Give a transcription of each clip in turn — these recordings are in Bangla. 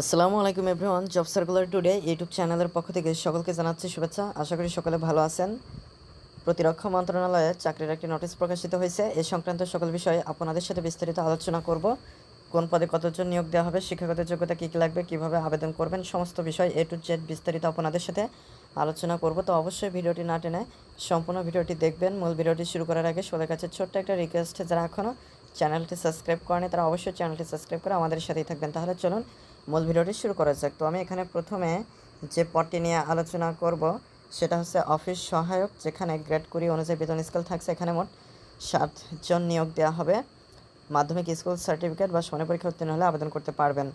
আসসালামু আলাইকুম everyone, job circular today YouTube চ্যানেলের পক্ষ থেকে সকলকে জানাচ্ছি শুভেচ্ছা। আশা করি সকলে ভালো আছেন। প্রতিরক্ষা মন্ত্রণালয়ে চাকরির একটি নোটিশ প্রকাশিত হয়েছে। এ সংক্রান্ত সকল বিষয়ে আপনাদের সাথে বিস্তারিত আলোচনা করব। কোন পদে কতজন নিয়োগ দেওয়া হবে, শিক্ষাগত যোগ্যতা কী কী লাগবে, কীভাবে আবেদন করবেন, সমস্ত বিষয় এ টু জেড বিস্তারিত আপনাদের সাথে আলোচনা করব। তো অবশ্যই ভিডিওটি না টেনে সম্পূর্ণ ভিডিওটি দেখবেন। মূল ভিডিওটি শুরু করার আগে সবার কাছে ছোট্ট একটা রিকোয়েস্ট যারা এখনও চ্যানেলটি সাবস্ক্রাইব করেনি তারা অবশ্যই চ্যানেলটি সাবস্ক্রাইব করে আমাদের সাথেই থাকবেন। তাহলে চলুন মূল ভিডিওটি শুরু করা যাক। তো আমি এখানে প্রথমে যে পদটি নিয়ে আলোচনা করব, সেটা হচ্ছে অফিস সহায়ক, যেখানে গ্রেড কুড়ি অনুযায়ী বেতন স্কেল থাকছে, এখানে মোট সাতজন নিয়োগ দেওয়া হবে। মাধ্যমিক স্কুল সার্টিফিকেট বা সমানে পরীক্ষা উত্তীর্ণ হলে আবেদন করতে পারবেন।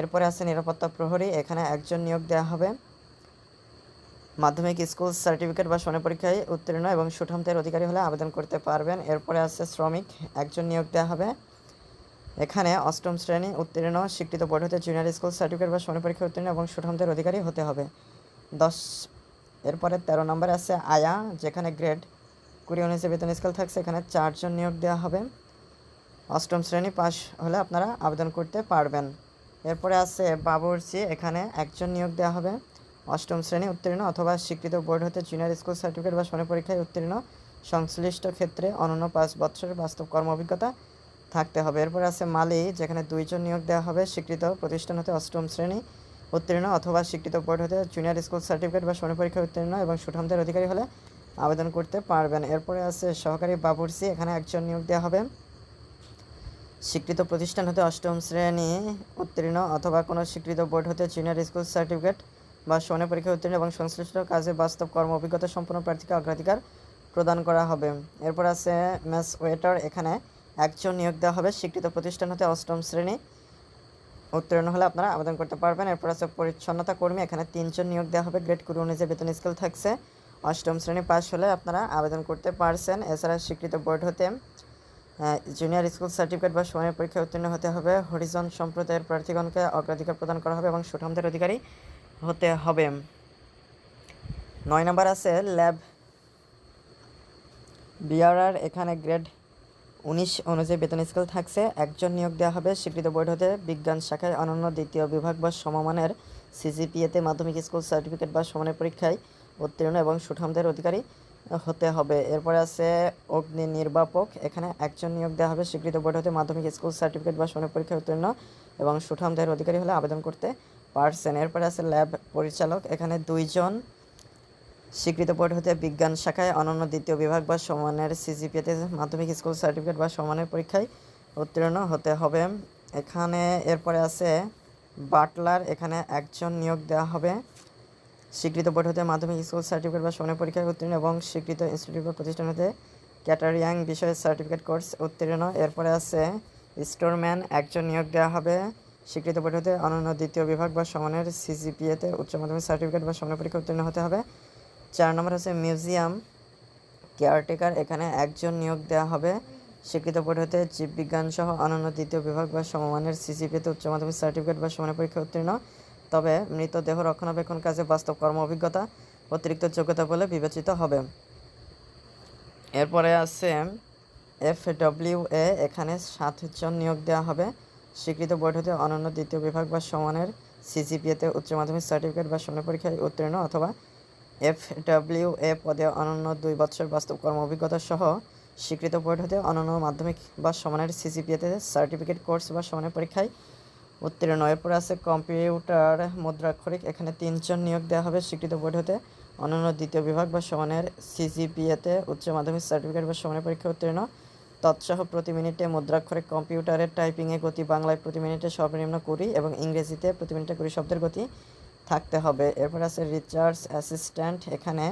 এরপরে আছে নিরাপত্তা প্রহরী, এখানে একজন নিয়োগ দেওয়া হবে। মাধ্যমিক স্কুল সার্টিফিকেট বা সনে পরীক্ষায় উত্তীর্ণ এবং সুঠামতের অধিকারী হলে আবেদন করতে পারবেন। এরপরে আছে শ্রমিক, একজন নিয়োগ দেওয়া হবে। এখানে অষ্টম শ্রেণি উত্তীর্ণ, স্বীকৃত বোর্ড হতে জুনিয়র স্কুল সার্টিফিকেট বা সনে পরীক্ষা উত্তীর্ণ এবং সুঠামতের অধিকারী হতে হবে। দশ, এরপরে তেরো নম্বরে আছে আয়া, যেখানে গ্রেড কুড়ি অনুযায়ী বেতন স্কেল থাকছে, এখানে চারজন নিয়োগ দেওয়া হবে। অষ্টম শ্রেণি পাস হলে আপনারা আবেদন করতে পারবেন। এরপরে আছে বাবুর্চি, এখানে একজন নিয়োগ দেওয়া হবে। অষ্টম শ্রেণি উত্তীর্ণ অথবা স্বীকৃত বোর্ড হতে জুনিয়র স্কুল সার্টিফিকেট বা সনে পরীক্ষায় উত্তীর্ণ, সংশ্লিষ্ট ক্ষেত্রে অনন্য পাঁচ বছরের বাস্তব কর্ম অভিজ্ঞতা থাকতে হবে। এরপর আছে মালি, যেখানে দুইজন নিয়োগ দেওয়া হবে। স্বীকৃত প্রতিষ্ঠান হতে অষ্টম শ্রেণি উত্তীর্ণ অথবা স্বীকৃত বোর্ড হতে জুনিয়র স্কুল সার্টিফিকেট বা সনে পরীক্ষায় উত্তীর্ণ এবং সুঠামদের অধিকারী হলে আবেদন করতে পারবেন। এরপরে আছে সহকারী বাবুর্চি, এখানে একজন নিয়োগ দেওয়া হবে। স্বীকৃত প্রতিষ্ঠান হতে অষ্টম শ্রেণি উত্তীর্ণ অথবা কোনো স্বীকৃত বোর্ড হতে জুনিয়র স্কুল সার্টিফিকেট বা সনে পরীক্ষা উত্তীর্ণ এবং সংশ্লিষ্ট কাজে বাস্তব কর্ম, অভিজ্ঞতা সম্পন্ন প্রার্থীকে অগ্রাধিকার প্রদান করা হবে। এরপর আছে ম্যাস ওয়েটার এখানে একজন নিয়োগ দেওয়া হবে। স্বীকৃত প্রতিষ্ঠান হতে অষ্টম শ্রেণি। উত্তীর্ণ হলে আপনারা আবেদন করতে পারবেন। এরপর আছে পরিচ্ছন্নতা কর্মী। এখানে তিনজন নিয়োগ দেওয়া হবে। গ্রেড কুড়ি অনুযায়ী বেতন স্কেল থাকছে। অষ্টম শ্রেণি পাস হলে আপনারা আবেদন করতে পারছেন। এছাড়া স্বীকৃত বোর্ড হতে জুনিয়র স্কুল সার্টিফিকেট বা সময়ের পরীক্ষায় উত্তীর্ণ হতে হবে। হরিজন সম্প্রদায়ের প্রার্থীগণকে অগ্রাধিকার প্রদান করা হবে এবং সুঠামদের অধিকারী হতে হবে। নয় নম্বর আছে ল্যাব বিআরআর। এখানে গ্রেড উনিশ অনুযায়ী বেতন স্কেল থাকছে। একজন নিয়োগ দেওয়া হবে স্বীকৃত বোর্ড হতে বিজ্ঞান শাখায় অনন্য দ্বিতীয় বিভাগ বা সমমানের সিজিপিএতে মাধ্যমিক স্কুল সার্টিফিকেট বা সমানের পরীক্ষায় উত্তীর্ণ এবং সুঠামদের অধিকারী হতে হবে। এরপরে আছে অগ্নি নির্বাপক। এখানে একজন নিয়োগ দেওয়া হবে স্বীকৃত বোর্ড হতে মাধ্যমিক স্কুল সার্টিফিকেট বা সমানের পরীক্ষায় উত্তীর্ণ এবং সুঠামদের অধিকারী হলে আবেদন করতে পারছেন। এরপরে আছে ল্যাব পরিচালক। এখানে দুইজন স্বীকৃত বোর্ড হতে বিজ্ঞান শাখায় অনন্য দ্বিতীয় বিভাগ বা সমানের সিজিপিএতে মাধ্যমিক স্কুল সার্টিফিকেট বা সমানের পরীক্ষায় উত্তীর্ণ হতে হবে। এখানে এরপরে আছে বাটলার, এখানে একজন নিয়োগ দেওয়া হবে। স্বীকৃত বোর্ড হতে মাধ্যমিক স্কুল সার্টিফিকেট বা সমানের পরীক্ষায় উত্তীর্ণ এবং স্বীকৃত ইনস্টিটিউট বা প্রতিষ্ঠান হতে ক্যাটারিয়াং বিষয়ে সার্টিফিকেট কোর্স উত্তীর্ণ। এরপরে আছে স্টোরম্যান, একজন নিয়োগ দেওয়া হবে। স্বীকৃত বোর্ড হতে অনন্য দ্বিতীয় বিভাগ বা সমানের সিজিপিএতে উচ্চ মাধ্যমিক সার্টিফিকেট বা সমানের পরীক্ষা উত্তীর্ণ হতে হবে। চার নম্বর হচ্ছে মিউজিয়াম কেয়ারটেকার। এখানে একজন নিয়োগ দেওয়া হবে। স্বীকৃত বোর্ড হতে জীববিজ্ঞান সহ অনন্য দ্বিতীয় বিভাগ বা সমমানের সিজিপিতে উচ্চ মাধ্যমিক সার্টিফিকেট বা সমানের পরীক্ষা উত্তীর্ণ। তবে মৃতদেহ রক্ষণাবেক্ষণ কাজে বাস্তব কর্ম অভিজ্ঞতা, অতিরিক্ত যোগ্যতা বলে বিবেচিত হবে। এরপরে আছে এফ ডব্লিউ এ এখানে সাতজন নিয়োগ দেওয়া হবে। স্বীকৃত বোর্ড হতে অনন্য দ্বিতীয় বিভাগ বা সমানের সিজিপিএতে উচ্চ মাধ্যমিক সার্টিফিকেট বা সমানের পরীক্ষায় উত্তীর্ণ অথবা এফ ডাব্লিউ এ পদে অনন্য দুই বছর বাস্তব কর্ম অভিজ্ঞতা সহ স্বীকৃত বোর্ড হতে অনন্য মাধ্যমিক বা সমানের সিজিপিএতে সার্টিফিকেট কোর্স বা সমানের পরীক্ষায় উত্তীর্ণ। এরপর আছে কম্পিউটার মুদ্রাক্ষরিক। এখানে তিনজন নিয়োগ দেওয়া হবে স্বীকৃত বোর্ড হতে অনন্য দ্বিতীয় বিভাগ বা সমানের সিজিপিএতে উচ্চ মাধ্যমিক সার্টিফিকেট বা সমানের পরীক্ষা উত্তীর্ণ। তৎসহ প্রতি মিনিটে মুদ্রাক্ষরিক কম্পিউটারের টাইপিংয়ে গতি বাংলায় প্রতি মিনিটে সর্বনিম্ন কুড়ি এবং ইংরেজিতে প্রতি মিনিটে কুড়ি শব্দের গতি। থাকতে হবে। এরপর আছে রিচার্জ অ্যাসিস্ট্যান্ট এখানে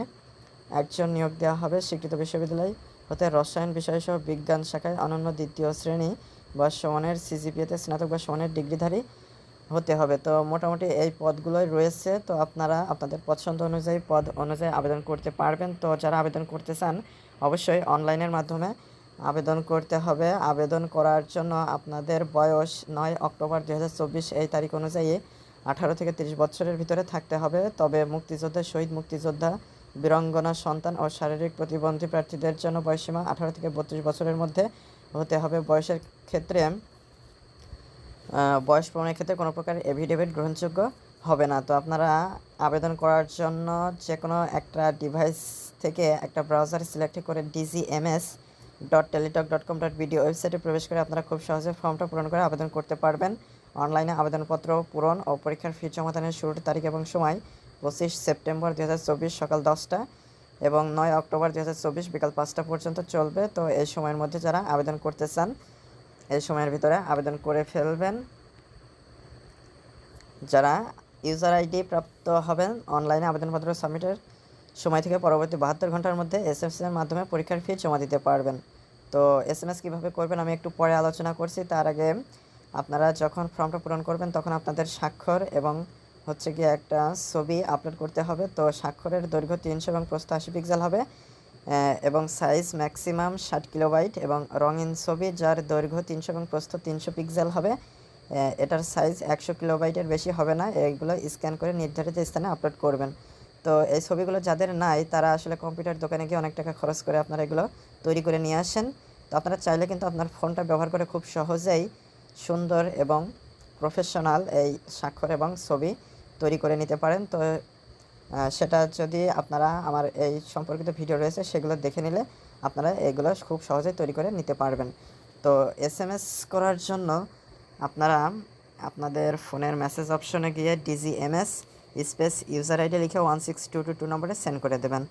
একজন নিয়োগ দেওয়া হবে স্বীকৃত বিশ্ববিদ্যালয় হতে রসায়ন বিষয়সহ বিজ্ঞান শাখায় অনন্য দ্বিতীয় শ্রেণি বা সমানের সিজিপিএতে স্নাতক বা সমানের ডিগ্রিধারী হতে হবে। তো মোটামুটি এই পদগুলোই রয়েছে। তো আপনারা আপনাদের পছন্দ অনুযায়ী, পদ অনুযায়ী আবেদন করতে পারবেন। তো যারা আবেদন করতে চান, অবশ্যই অনলাইনের মাধ্যমে আবেদন করতে হবে। আবেদন করার জন্য আপনাদের বয়স নয় অক্টোবর দু হাজার চব্বিশ এই তারিখ অনুযায়ী আঠারো থেকে তিরিশ বছরের ভিতরে থাকতে হবে। তবে মুক্তিযোদ্ধা, শহীদ মুক্তিযোদ্ধা, বীরঙ্গনা সন্তান ও শারীরিক প্রতিবন্ধী প্রার্থীদের জন্য বয়সীমা আঠারো থেকে বত্রিশ বছরের মধ্যে হতে হবে। বয়সের ক্ষেত্রে বয়স প্রমাণের ক্ষেত্রে কোনো প্রকার এভিডেভিট গ্রহণযোগ্য হবে না। তো আপনারা আবেদন করার জন্য যে কোনো একটা ডিভাইস থেকে একটা ব্রাউজার সিলেক্ট করে DGMS dot Teletalk dot com dot video ওয়েবসাইটে প্রবেশ করে আপনারা খুব সহজে ফর্মটা পূরণ করে আবেদন করতে পারবেন। অনলাইনে আবেদনপত্র পূরণ ও পরীক্ষার ফি জমাদানের শুরুর তারিখ এবং সময় পঁচিশ সেপ্টেম্বর দু হাজার চব্বিশ সকাল দশটা এবং নয় অক্টোবর দু হাজার চব্বিশ বিকাল পাঁচটা পর্যন্ত চলবে। তো এই সময়ের মধ্যে যারা আবেদন করতে চান, এই সময়ের ভিতরে আবেদন করে ফেলবেন। যারা ইউজার আইডি প্রাপ্ত হবেন, অনলাইনে আবেদনপত্র সাবমিটের সময় থেকে পরবর্তী বাহাত্তর ঘণ্টার মধ্যে এস এম এর মাধ্যমে পরীক্ষার ফি জমা দিতে পারবেন। তো এস এম এস কীভাবে করবেন আমি একটু পরে আলোচনা করছি। তার আগে আপনারা যখন ফর্মটা পূরণ করবেন, তখন আপনাদের স্বাক্ষর এবং হচ্ছে গিয়ে একটা ছবি আপলোড করতে হবে। তো স্বাক্ষরের দৈর্ঘ্য তিনশো এবং প্রস্থ আশি পিক্সেল হবে এবং সাইজ ম্যাক্সিমাম ষাট কিলো কিলোবাইট এবং রঙিন ছবি যার দৈর্ঘ্য তিনশো এবং প্রস্থ তিনশো পিক্সেল হবে এটার সাইজ একশো কিলো কিলোবাইটের বেশি হবে না। এইগুলো স্ক্যান করে নির্ধারিত স্থানে আপলোড করবেন। তো এই ছবিগুলো যাদের নাই, তারা আসলে কম্পিউটার দোকানে গিয়ে অনেক টাকা খরচ করে আপনারা এগুলো তৈরি করে নিয়ে আসেন। তো আপনারা চাইলে কিন্তু আপনার ফোনটা ব্যবহার করে খুব সহজেই সুন্দর এবং প্রফেশনাল এই স্বাক্ষর এবং ছবি তৈরি করে নিতে পারেন। তো সেটা যদি আপনারা আমার এই সম্পর্কিত ভিডিও রয়েছে, সেগুলো দেখে নিলে আপনারা এগুলো খুব সহজেই তৈরি করে নিতে পারবেন। তো এস এম এস করার জন্য আপনারা আপনাদের ফোনের মেসেজ অপশনে গিয়ে ডিজিএমএস স্পেস ইউজার আইডি লিখে one six two two two নম্বরে সেন্ড করে দেবেন।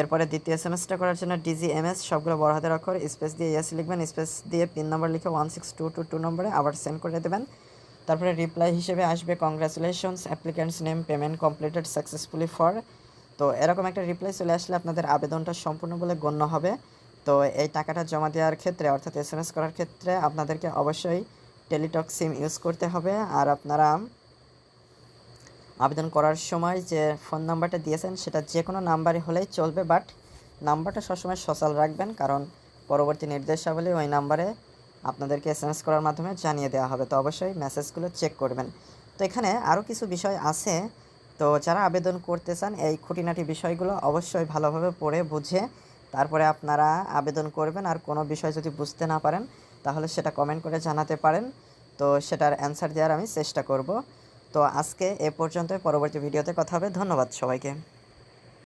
এরপরে দ্বিতীয় এস এম করার জন্য ডিজিএমএস সবগুলো বড় হাতের অক্ষর স্পেস দিয়ে ইয়েস লিখবেন স্পেস দিয়ে পিন নম্বর লিখে one six two two two নম্বরে আবার সেন্ড করে দেবেন। তারপরে রিপ্লাই হিসেবে আসবে congratulations applicant's name payment completed successfully for তো এরকম একটা রিপ্লাই চলে আসলে আপনাদের আবেদনটা সম্পূর্ণ বলে গণ্য হবে। তো এই টাকাটা জমা দেওয়ার ক্ষেত্রে, অর্থাৎ এস এম এস করার ক্ষেত্রে আপনাদেরকে অবশ্যই টেলিটক সিম ইউজ করতে হবে। আর আপনারা আবেদন করার সময় যে ফোন নাম্বারটা দিয়েছেন, সেটা যে কোনো নাম্বারই হলেই চলবে বাট নাম্বারটা সবসময় সচল রাখবেন, কারণ পরবর্তী নির্দেশাবলী ওই নাম্বারে আপনাদেরকে এস এম এস করার মাধ্যমে জানিয়ে দেওয়া হবে। তো অবশ্যই মেসেজগুলো চেক করবেন। তো এখানে আরও কিছু বিষয় আছে। তো যারা আবেদন করতে চান, এই খুঁটিনাটি বিষয়গুলো অবশ্যই ভালোভাবে পড়ে বুঝে তারপরে আপনারা আবেদন করবেন। আর কোনো বিষয় যদি বুঝতে না পারেন, তাহলে সেটা কমেন্ট করে জানাতে পারেন। তো সেটার অ্যান্সার দেওয়ার আমি চেষ্টা করব। তো আজকে এ পর্যন্ত পরবর্তী ভিডিওতে কথা হবে। ধন্যবাদ সবাইকে।